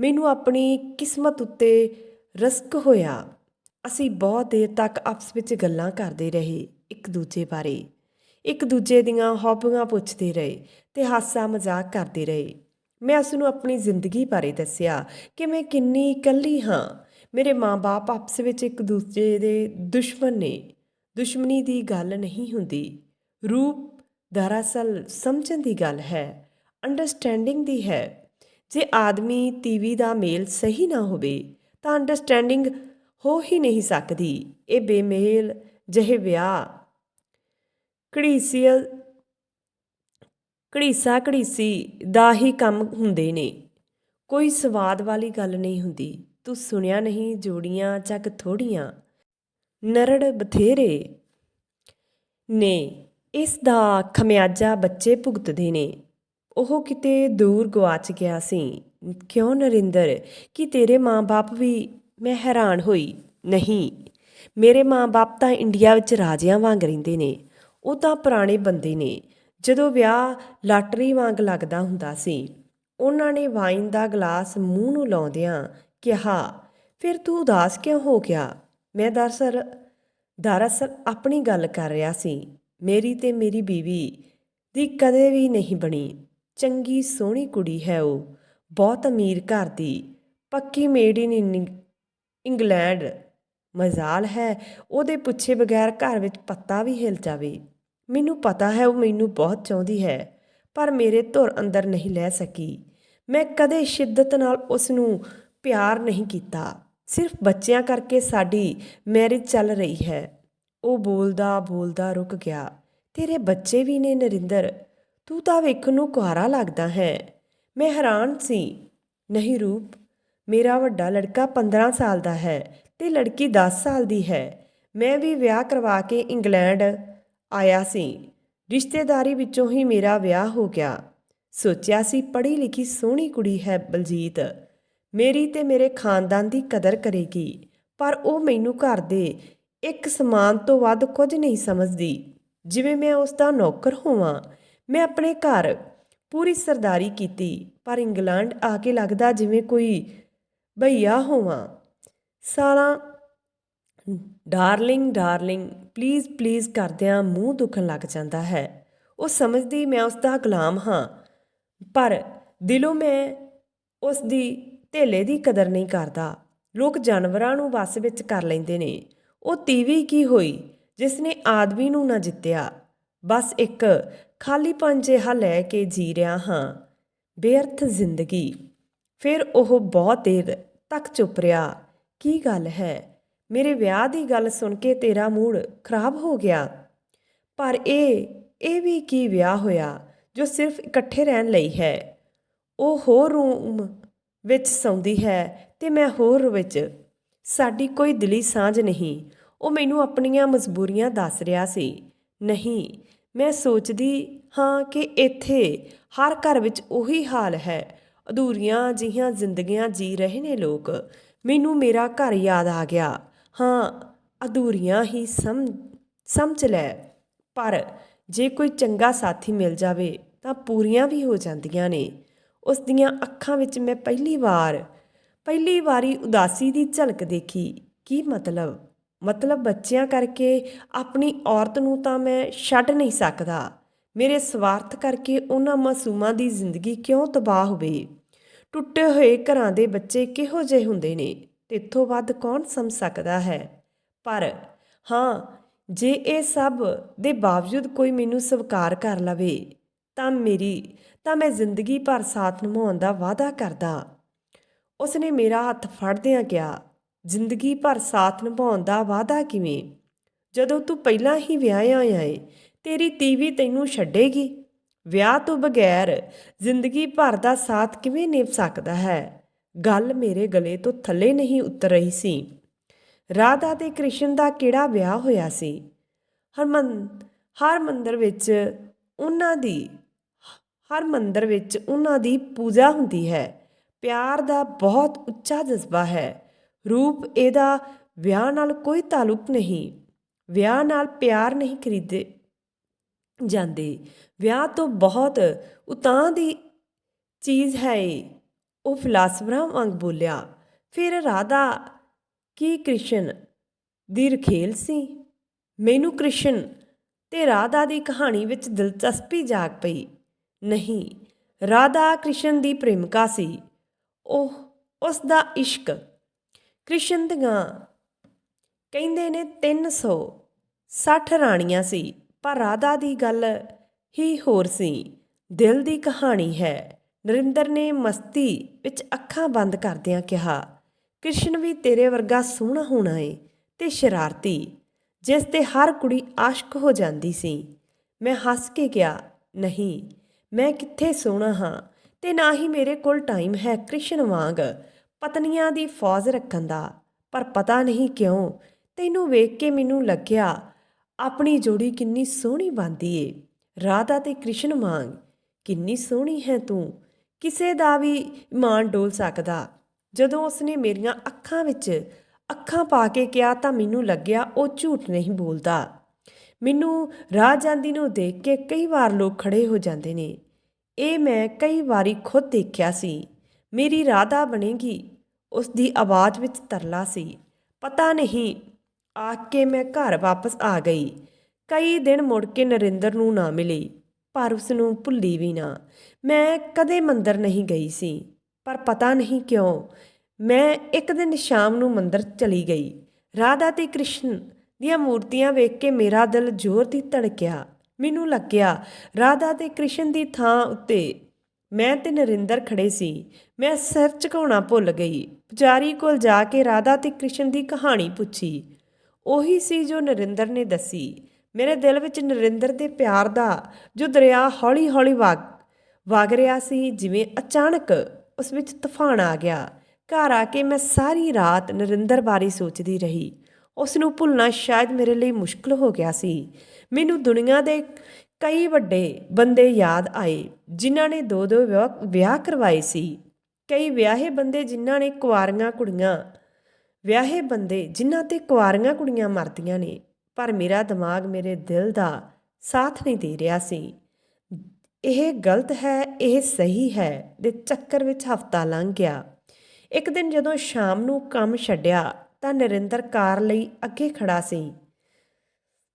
ਮੈਨੂੰ ਆਪਣੀ ਕਿਸਮਤ ਉੱਤੇ ਰਸਕ ਹੋਇਆ। ਅਸੀਂ ਬਹੁਤ ਦੇਰ ਤੱਕ ਆਪਸ ਵਿੱਚ ਗੱਲਾਂ ਕਰਦੇ ਰਹੇ, ਇੱਕ ਦੂਜੇ ਬਾਰੇ। ਇੱਕ ਦੂਜੇ ਦੀਆਂ ਹੌਬੀਆਂ ਪੁੱਛਦੇ ਰਹੇ ਤੇ ਹਾਸਾ ਮਜ਼ਾਕ ਕਰਦੇ ਰਹੇ। ਮੈਂ ਉਸ ਨੂੰ ਆਪਣੀ ਜ਼ਿੰਦਗੀ ਬਾਰੇ ਦੱਸਿਆ ਕਿ ਮੈਂ ਕਿੰਨੀ ਇਕੱਲੀ ਹਾਂ। ਮੇਰੇ ਮਾਂ-ਬਾਪ ਆਪਸ ਵਿੱਚ ਇੱਕ ਦੂਜੇ ਦੇ ਦੁਸ਼ਮਣ ਨੇ। ਦੁਸ਼ਮਣੀ ਦੀ ਗੱਲ ਨਹੀਂ ਹੁੰਦੀ। ਰੂਪ ਦਰਅਸਲ ਸਮਝਣ ਦੀ ਗੱਲ ਹੈ ਅੰਡਰਸਟੈਂਡਿੰਗ ਦੀ ਹੈ। ਜੇ ਆਦਮੀ ਤੀਵੀ ਦਾ ਮੇਲ ਸਹੀ ਨਾ ਹੋਵੇ, ਤਾਂ ਅੰਡਰਸਟੈਂਡਿੰਗ ਹੋ ਹੀ ਨਹੀਂ ਸਕਦੀ। ਇਹ ਬੇਮੇਲ ਜਿਹੇ ਵਿਆਹ। ਘੜੀਸੀਅਲ ਘੜੀਸਾ ਘੜੀਸੀ ਦਾ ਹੀ ਕੰਮ ਹੁੰਦੇ ਨੇ। ਕੋਈ ਸਵਾਦ ਵਾਲੀ ਗੱਲ ਨਹੀਂ ਹੁੰਦੀ। ਤੂੰ ਸੁਣਿਆ ਨਹੀਂ ਜੋੜੀਆਂ ਚੱਕ ਥੋੜੀਆਂ। ਨਰੜ ਬਥੇਰੇ ਨੇ। ਇਸ ਦਾ ਖਮਿਆਜਾ ਬੱਚੇ ਭੁਗਤਦੇ ਨੇ। ਉਹ ਕਿਤੇ ਦੂਰ ਗਵਾਚ ਗਿਆ ਸੀ। ਕਿਉਂ ਨਰਿੰਦਰ? ਕਿ ਤੇਰੇ ਮਾਂ-ਬਾਪ ਵੀ ਮੈਂ ਹੈਰਾਨ ਹੋਈ? ਨਹੀਂ। ਮੇਰੇ ਮਾਂ-ਬਾਪ ਤਾਂ ਇੰਡੀਆ ਵਿੱਚ ਰਾਜਿਆਂ ਵਾਂਗ ਰਹਿੰਦੇ ਨੇ। ਉਹ ਤਾਂ ਪੁਰਾਣੇ ਬੰਦੇ ਨੇ। ਜਦੋਂ ਵਿਆਹ ਲਾਟਰੀ ਵਾਂਗ ਲੱਗਦਾ ਹੁੰਦਾ ਸੀ, ਉਹਨਾਂ ਨੇ ਵਾਈਨ ਦਾ ਗਲਾਸ ਮੂੰਹ ਨੂੰ ਲਾਉਂਦਿਆਂ ਕਿਹਾ, ਫਿਰ ਤੂੰ ਉਦਾਸ ਕਿਉਂ ਹੋ ਗਿਆ? ਮੈਂ ਦਰਅਸਲ ਦਰਅਸਲ ਆਪਣੀ ਗੱਲ ਕਰ ਰਿਹਾ ਸੀ। ਮੇਰੀ ਤੇ ਮੇਰੀ ਬੀਵੀ ਦੀ ਕਦੇ ਵੀ ਨਹੀਂ ਬਣੀ। ਚੰਗੀ ਸੋਹਣੀ ਕੁੜੀ ਹੈ ਉਹ। ਬਹੁਤ ਅਮੀਰ ਘਰ ਦੀ। ਪੱਕੀ ਮੇਡ ਇਨ ਇੰਗਲੈਂਡ ਮਜ਼ਾਲ ਹੈ। ਉਹਦੇ ਪੁੱਛੇ ਬਗੈਰ ਘਰ ਵਿੱਚ ਪੱਤਾ ਵੀ ਹਿਲ ਜਾਵੇ। ਮੈਨੂੰ ਪਤਾ ਹੈ ਉਹ ਮੈਨੂੰ ਬਹੁਤ ਚਾਹੁੰਦੀ ਹੈ, ਪਰ ਮੇਰੇ ਧੁਰ ਅੰਦਰ ਨਹੀਂ ਲੈ ਸਕੀ। ਮੈਂ ਕਦੇ ਸ਼ਿੱਦਤ ਨਾਲ ਉਸ ਨੂੰ ਪਿਆਰ ਨਹੀਂ ਕੀਤਾ। ਸਿਰਫ ਬੱਚਿਆਂ ਕਰਕੇ ਸਾਡੀ ਮੈਰਿਜ ਚੱਲ ਰਹੀ ਹੈ। ਉਹ ਬੋਲਦਾ ਬੋਲਦਾ ਰੁਕ ਗਿਆ। ਤੇਰੇ ਬੱਚੇ ਵੀ ਨੇ ਨਰਿੰਦਰ, ਤੂੰ ਤਾਂ ਵੇਖਣ ਨੂੰ ਕੁਆਰਾ ਲੱਗਦਾ ਹੈ। ਮੈਂ ਹੈਰਾਨ ਸੀ। ਨਹੀਂ ਰੂਪ, ਮੇਰਾ ਵੱਡਾ ਲੜਕਾ 15 ਸਾਲ ਦਾ ਹੈ ਤੇ ਲੜਕੀ 10 ਸਾਲ ਦੀ ਹੈ। ਮੈਂ ਵੀ ਵਿਆਹ ਕਰਵਾ ਕੇ ਇੰਗਲੈਂਡ ਆਇਆ ਸੀ। ਰਿਸ਼ਤੇਦਾਰੀ ਵਿੱਚੋਂ ਹੀ ਮੇਰਾ ਵਿਆਹ ਹੋ ਗਿਆ। ਸੋਚਿਆ ਸੀ ਪੜ੍ਹੀ ਲਿਖੀ ਸੋਹਣੀ ਕੁੜੀ ਹੈ ਬਲਜੀਤ। ਮੇਰੀ ਤੇ ਮੇਰੇ ਖਾਨਦਾਨ ਦੀ ਕਦਰ ਕਰੇਗੀ, ਪਰ ਉਹ ਮੈਨੂੰ ਘਰ ਦੇ ਇੱਕ ਸਮਾਨ ਤੋਂ ਵੱਧ ਕੁਝ ਨਹੀਂ ਸਮਝਦੀ। ਜਿਵੇਂ ਮੈਂ ਉਸ ਦਾ ਨੌਕਰ ਹੋਵਾਂ। ਮੈਂ ਆਪਣੇ ਘਰ ਪੂਰੀ ਸਰਦਾਰੀ ਕੀਤੀ, ਪਰ ਇੰਗਲੈਂਡ ਆ ਕੇ ਲੱਗਦਾ ਜਿਵੇਂ ਕੋਈ ਭਈਆ ਹੋਵਾਂ। ਸਾਲਾ ਡਾਰਲਿੰਗ ਡਾਰਲਿੰਗ, ਪਲੀਜ਼ ਪਲੀਜ਼ ਕਰਦਿਆਂ ਮੂੰਹ ਦੁਖਣ ਲੱਗ ਜਾਂਦਾ ਹੈ। ਉਹ ਸਮਝਦੀ ਮੈਂ ਉਸ ਦਾ ਗੁਲਾਮ ਹਾਂ, ਪਰ ਦਿਲੋਂ ਮੈਂ ਉਸ ਦੀ ਧੇਲੇ ਦੀ ਕਦਰ ਨਹੀਂ ਕਰਦਾ। ਲੋਕ ਜਾਨਵਰਾਂ ਨੂੰ ਵਸ ਵਿੱਚ ਕਰ ਲੈਂਦੇ ਨੇ। ਉਹ ਤੀਵੀ ਕੀ ਹੋਈ? ਜਿਸ ਨੇ ਆਦਮੀ ਨੂੰ ਨਾ ਜਿੱਤਿਆ। ਬਸ ਇੱਕ ਖਾਲੀ ਜਿਹਾ ਲੈ ਕੇ ਜੀ ਰਿਹਾ ਹਾਂ। ਬੇਅਰਥ ਜ਼ਿੰਦਗੀ। ਫਿਰ ਉਹ ਬਹੁਤ ਦੇਰ ਤੱਕ ਚੁੱਪ ਰਿਹਾ। ਕੀ ਗੱਲ ਹੈ? ਮੇਰੇ ਵਿਆਹ ਦੀ ਗੱਲ ਸੁਣ ਕੇ ਤੇਰਾ ਮੂਡ ਖਰਾਬ ਹੋ ਗਿਆ। ਪਰ ਇਹ ਇਹ ਵੀ ਕੀ ਵਿਆਹ ਹੋਇਆ ਜੋ ਸਿਰਫ ਇਕੱਠੇ ਰਹਿਣ ਲਈ ਹੈ? ਉਹ ਹੋਰ ਰੂਮ ਵਿੱਚ ਸੌਂਦੀ ਹੈ ਤੇ ਮੈਂ ਹੋਰ ਵਿੱਚ। ਸਾਡੀ ਕੋਈ ਦਿਲੀ ਸਾਂਝ ਨਹੀਂ। ਉਹ ਮੈਨੂੰ ਆਪਣੀਆਂ ਮਜਬੂਰੀਆਂ ਦੱਸ ਰਿਹਾ ਸੀ। ਨਹੀਂ, ਮੈਂ ਸੋਚਦੀ ਹਾਂ ਕਿ ਇੱਥੇ ਹਰ ਘਰ ਵਿੱਚ ਉਹੀ ਹਾਲ ਹੈ। ਅਧੂਰੀਆਂ ਜਿਹੀਆਂ ਜ਼ਿੰਦਗੀਆਂ ਜੀ ਰਹੇ ਨੇ ਲੋਕ। ਮੈਨੂੰ ਮੇਰਾ ਘਰ ਯਾਦ ਆ ਗਿਆ। ਹਾਂ, ਅਧੂਰੀਆਂ ਹੀ ਸਮ, ਸਮਝ ਲੈ। ਪਰ ਜੇ ਕੋਈ ਚੰਗਾ ਸਾਥੀ ਮਿਲ ਜਾਵੇ, ਤਾਂ ਪੂਰੀਆਂ ਵੀ ਹੋ ਜਾਂਦੀਆਂ ਨੇ। ਉਸ ਦੀਆਂ ਅੱਖਾਂ ਵਿੱਚ ਮੈਂ ਪਹਿਲੀ ਵਾਰ, ਪਹਿਲੀ ਵਾਰੀ ਉਦਾਸੀ ਦੀ ਝਲਕ ਦੇਖੀ। ਕੀ ਮਤਲਬ? ਮਤਲਬ ਬੱਚਿਆਂ ਕਰਕੇ ਆਪਣੀ ਔਰਤ ਨੂੰ ਤਾਂ ਮੈਂ ਛੱਡ ਨਹੀਂ ਸਕਦਾ। ਮੇਰੇ ਸਵਾਰਥ ਕਰਕੇ ਉਹਨਾਂ ਮਾਸੂਮਾਂ ਦੀ ਜ਼ਿੰਦਗੀ ਕਿਉਂ ਤਬਾਹ ਹੋਵੇ? ਟੁੱਟੇ ਹੋਏ ਘਰਾਂ ਦੇ ਬੱਚੇ ਕਿਹੋ ਜਿਹੇ ਹੁੰਦੇ ਨੇ? ਤੇਥੋਂ ਵੱਧ ਕੌਣ ਸਮਝ ਸਕਦਾ ਹੈ? ਪਰ ਹਾਂ, ਜੇ ਇਹ ਸਭ ਦੇ ਬਾਵਜੂਦ ਕੋਈ ਮੈਨੂੰ ਸਵੀਕਾਰ ਕਰ ਲਵੇ, ਤਾਂ ਮੇਰੀ, ਤਾਂ ਮੈਂ ਜ਼ਿੰਦਗੀ ਭਰ ਸਾਥ ਨਿਭਾਉਣ ਦਾ ਵਾਅਦਾ ਕਰਦਾ। ਉਸਨੇ ਮੇਰਾ ਹੱਥ ਫੜਦਿਆਂ ਕਿਹਾ, ਜ਼ਿੰਦਗੀ ਭਰ ਸਾਥ ਨਿਭਾਉਣ ਦਾ ਵਾਅਦਾ ਕਿਵੇਂ? ਜਦੋਂ ਤੂੰ ਪਹਿਲਾਂ ਹੀ ਵਿਆਹਿਆ ਆਏ ਏ, ਤੇਰੀ ਤੀਵੀ ਤੈਨੂੰ ਛੱਡੇਗੀ। ਵਿਆਹ ਤੋਂ ਬਗੈਰ ਜ਼ਿੰਦਗੀ ਭਰ ਦਾ ਸਾਥ ਕਿਵੇਂ ਨਿਭ ਸਕਦਾ ਹੈ? ਗੱਲ ਮੇਰੇ ਗਲੇ ਤੋਂ ਥੱਲੇ ਨਹੀਂ ਉਤਰ ਰਹੀ ਸੀ। ਰਾਧਾ ਤੇ ਕ੍ਰਿਸ਼ਨ ਦਾ ਕਿਹੜਾ ਵਿਆਹ ਹੋਇਆ ਸੀ? ਹਰਮਨ ਹਰ ਮੰਦਰ ਵਿੱਚ ਉਹਨਾਂ ਦੀ, ਹਰ ਮੰਦਰ ਵਿੱਚ ਉਹਨਾਂ ਦੀ ਪੂਜਾ ਹੁੰਦੀ ਹੈ। ਪਿਆਰ ਦਾ ਬਹੁਤ ਉੱਚਾ ਜਜ਼ਬਾ ਹੈ। ਰੂਪ ਇਹਦਾ ਵਿਆਹ ਨਾਲ ਕੋਈ ਤਾਲੁਕ ਨਹੀਂ। ਵਿਆਹ ਨਾਲ ਪਿਆਰ ਨਹੀਂ ਖਰੀਦੇ ਜਾਂਦੇ। ਵਿਆਹ ਤੋਂ ਬਹੁਤ ਉਤਾਂ ਦੀ ਚੀਜ਼ ਹੈ ਇਹ। ਉਹ ਫਿਲਾਸਫਰਾਂ ਵਾਂਗ ਬੋਲਿਆ, ਫਿਰ ਰਾਧਾ, ਕੀ ਕ੍ਰਿਸ਼ਨ ਦੀ ਰਖੇਲ ਸੀ? ਮੈਨੂੰ ਕ੍ਰਿਸ਼ਨ ਤੇ ਰਾਧਾ ਦੀ ਕਹਾਣੀ ਵਿੱਚ ਦਿਲਚਸਪੀ ਜਾਗ ਪਈ। ਨਹੀਂ, ਰਾਧਾ ਕ੍ਰਿਸ਼ਨ ਦੀ ਪ੍ਰੇਮਿਕਾ ਸੀ। ਉਹ ਉਸ ਦਾ ਇਸ਼ਕ। ਕ੍ਰਿਸ਼ਨ ਦੀਆਂ ਕਹਿੰਦੇ ਨੇ 360 ਰਾਣੀਆਂ ਸੀ, ਪਰ ਰਾਧਾ ਦੀ ਗੱਲ ਹੀ ਹੋਰ ਸੀ। ਦਿਲ ਦੀ ਕਹਾਣੀ ਹੈ। ਨਰਿੰਦਰ ਨੇ ਮਸਤੀ ਵਿੱਚ ਅੱਖਾਂ ਬੰਦ ਕਰਦਿਆਂ ਕਿਹਾ, ਕ੍ਰਿਸ਼ਨ ਵੀ ਤੇਰੇ ਵਰਗਾ ਸੋਹਣਾ ਹੋਣਾ ਏ ਤੇ ਸ਼ਰਾਰਤੀ, ਜਿਸ ਤੇ ਹਰ ਕੁੜੀ ਆਸ਼ਕ ਹੋ ਜਾਂਦੀ ਸੀ। ਮੈਂ ਹੱਸ ਕੇ ਕਿਹਾ, ਨਹੀਂ, ਮੈਂ ਕਿੱਥੇ ਸੋਹਣਾ ਹਾਂ ਤੇ ਨਾ ਹੀ ਮੇਰੇ ਕੋਲ ਟਾਈਮ ਹੈ ਕ੍ਰਿਸ਼ਨ ਵਾਂਗ ਪਤਨੀਆਂ ਦੀ ਫੌਜ ਰੱਖਣ ਦਾ। ਪਰ ਪਤਾ ਨਹੀਂ ਕਿਉਂ ਤੈਨੂੰ ਵੇਖ ਕੇ ਮੈਨੂੰ ਲੱਗਿਆ ਆਪਣੀ ਜੋੜੀ ਕਿੰਨੀ ਸੋਹਣੀ ਬਣਦੀ ਏ। ਰਾਧਾ ਤੇ ਕ੍ਰਿਸ਼ਨ ਵਾਂਗ, ਕਿੰਨੀ ਸੋਹਣੀ ਹੈ ਤੂੰ ਕਿਸੇ ਦਾ ਵੀ ਇਮਾਨ ਡੋਲ ਸਕਦਾ। ਜਦੋਂ ਉਸਨੇ ਮੇਰੀਆਂ ਅੱਖਾਂ ਵਿੱਚ ਅੱਖਾਂ ਪਾ ਕੇ ਕਿਹਾ ਤਾਂ ਮੈਨੂੰ ਲੱਗਿਆ ਉਹ ਝੂਠ ਨਹੀਂ ਬੋਲਦਾ। ਮੈਨੂੰ ਰਾਹ ਜਾਂਦੀ ਨੂੰ ਦੇਖ ਕੇ ਕਈ ਵਾਰ ਲੋਕ ਖੜੇ ਹੋ ਜਾਂਦੇ ਨੇ। ਇਹ ਮੈਂ ਕਈ ਵਾਰੀ ਖੁਦ ਦੇਖਿਆ ਸੀ। ਮੇਰੀ ਰਾਧਾ ਬਣੇਗੀ। ਉਸ ਦੀ ਆਵਾਜ਼ ਵਿੱਚ ਤਰਲਾ ਸੀ। ਪਤਾ ਨਹੀਂ ਆ ਕੇ ਮੈਂ ਘਰ ਵਾਪਸ ਆ ਗਈ। ਕਈ ਦਿਨ ਮੁੜ ਕੇ ਨਰਿੰਦਰ ਨੂੰ ਨਾ ਮਿਲੀ। ਪਰ ਉਸ ਨੂੰ ਭੁੱਲੀ ਵੀ ਨਾ। ਮੈਂ ਕਦੇ ਮੰਦਰ ਨਹੀਂ ਗਈ ਸੀ, ਪਰ ਪਤਾ ਨਹੀਂ ਕਿਉਂ, ਮੈਂ ਇੱਕ ਦਿਨ ਸ਼ਾਮ ਨੂੰ ਮੰਦਰ ਚਲੀ ਗਈ। ਰਾਧਾ ਤੇ ਕ੍ਰਿਸ਼ਨ ਦੀਆਂ ਮੂਰਤੀਆਂ ਵੇਖ ਕੇ ਮੇਰਾ ਦਿਲ ਜ਼ੋਰ ਦੀ ਧੜਕਿਆ। ਮੈਨੂੰ ਲੱਗਿਆ, ਰਾਧਾ ਤੇ ਕ੍ਰਿਸ਼ਨ ਦੀ ਥਾਂ ਉੱਤੇ ਮੈਂ ਤੇ ਨਰਿੰਦਰ ਖੜੇ ਸੀ। ਮੈਂ ਸਿਰ ਝੁਕਾਉਣਾ ਭੁੱਲ ਗਈ। ਪੁਜਾਰੀ ਕੋਲ ਜਾ ਕੇ ਰਾਧਾ ਤੇ ਕ੍ਰਿਸ਼ਨ ਦੀ ਕਹਾਣੀ ਪੁੱਛੀ। ਉਹੀ ਸੀ ਜੋ ਨਰਿੰਦਰ ਨੇ ਦੱਸੀ। ਮੇਰੇ ਦਿਲ ਵਿੱਚ ਨਰਿੰਦਰ ਦੇ ਪਿਆਰ ਦਾ ਜੋ ਦਰਿਆ ਹੌਲੀ-ਹੌਲੀ ਵਗ ਵਗ ਰਿਹਾ ਸੀ, ਜਿਵੇਂ ਅਚਾਨਕ ਉਸ ਵਿੱਚ ਤੂਫਾਨ ਆ ਗਿਆ। ਘਰ ਆ ਕੇ ਮੈਂ ਸਾਰੀ ਰਾਤ ਨਰਿੰਦਰ ਬਾਰੇ ਸੋਚਦੀ ਰਹੀ। ਉਸ ਨੂੰ ਭੁੱਲਣਾ ਸ਼ਾਇਦ ਮੇਰੇ ਲਈ ਮੁਸ਼ਕਲ ਹੋ ਗਿਆ ਸੀ। ਮੈਨੂੰ ਦੁਨੀਆ ਦੇ ਕਈ ਵੱਡੇ ਬੰਦੇ ਯਾਦ ਆਏ, ਜਿਨ੍ਹਾਂ ਨੇ ਦੋ ਦੋ ਵਿਆਹ ਵਿਆਹ ਕਰਵਾਏ ਸੀ। ਕਈ ਵਿਆਹੇ ਬੰਦੇ ਜਿਨ੍ਹਾਂ ਨੇ ਕੁਆਰੀਆਂ ਕੁੜੀਆਂ ਵਿਆਹੇ ਬੰਦੇ ਜਿਨ੍ਹਾਂ ਤੇ ਕੁਆਰੀਆਂ ਕੁੜੀਆਂ ਮਰਦੀਆਂ ਨੇ। ਪਰ ਮੇਰਾ ਦਿਮਾਗ ਮੇਰੇ ਦਿਲ ਦਾ ਸਾਥ ਨਹੀਂ ਦੇ ਰਿਹਾ ਸੀ। ਇਹ ਗਲਤ ਹੈ, ਇਹ ਸਹੀ ਹੈ ਦੇ ਚੱਕਰ ਵਿੱਚ ਹਫਤਾ ਲੰਘ ਗਿਆ। ਇੱਕ ਦਿਨ ਜਦੋਂ ਸ਼ਾਮ ਨੂੰ ਕੰਮ ਛੱਡਿਆ ਤਾਂ ਨਰਿੰਦਰ ਕਾਰ ਲਈ ਅੱਗੇ ਖੜਾ ਸੀ।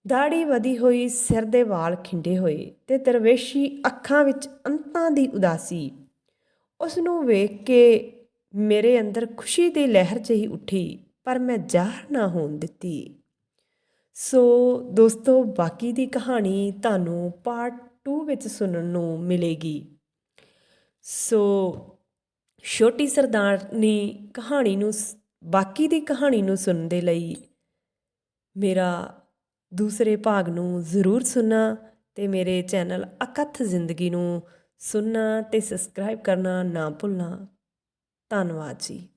ਦਾੜੀ ਵਧੀ ਹੋਈ, ਸਿਰ ਦੇ ਵਾਲ ਖਿੰਡੇ ਹੋਏ ਤੇ ਦਰਵੇਸ਼ੀ ਅੱਖਾਂ ਵਿੱਚ ਅੰਤਾਂ ਦੀ ਉਦਾਸੀ। ਉਸ ਨੂੰ ਵੇਖ ਕੇ ਮੇਰੇ ਅੰਦਰ ਖੁਸ਼ੀ ਦੀ ਲਹਿਰ ਜਿਹੀ ਉੱਠੀ, ਪਰ ਮੈਂ ਜ਼ਾਹਰ ਨਾ ਹੋਣ ਦਿੱਤੀ। ਸੋ ਦੋਸਤੋ, ਬਾਕੀ ਦੀ ਕਹਾਣੀ ਤੁਹਾਨੂੰ ਪਾਰਟ 2 ਵਿੱਚ ਸੁਣਨ ਨੂੰ ਮਿਲੇਗੀ। ਸੋ ਛੋਟੀ ਸਰਦਾਰਨੀ ਕਹਾਣੀ ਨੂੰ ਸ- ਬਾਕੀ ਦੀ ਕਹਾਣੀ ਨੂੰ ਸੁਣਨ ਦੇ ਲਈ ਮੇਰਾ ਦੂਸਰੇ ਭਾਗ ਨੂੰ ਜ਼ਰੂਰ ਸੁਣਨਾ ਤੇ ਮੇਰੇ ਚੈਨਲ ਅਕਥ ਜ਼ਿੰਦਗੀ ਨੂੰ ਸੁਣਨਾ ਤੇ ਸਬਸਕ੍ਰਾਈਬ ਕਰਨਾ ਨਾ ਭੁੱਲਣਾ। ਧੰਨਵਾਦ ਜੀ।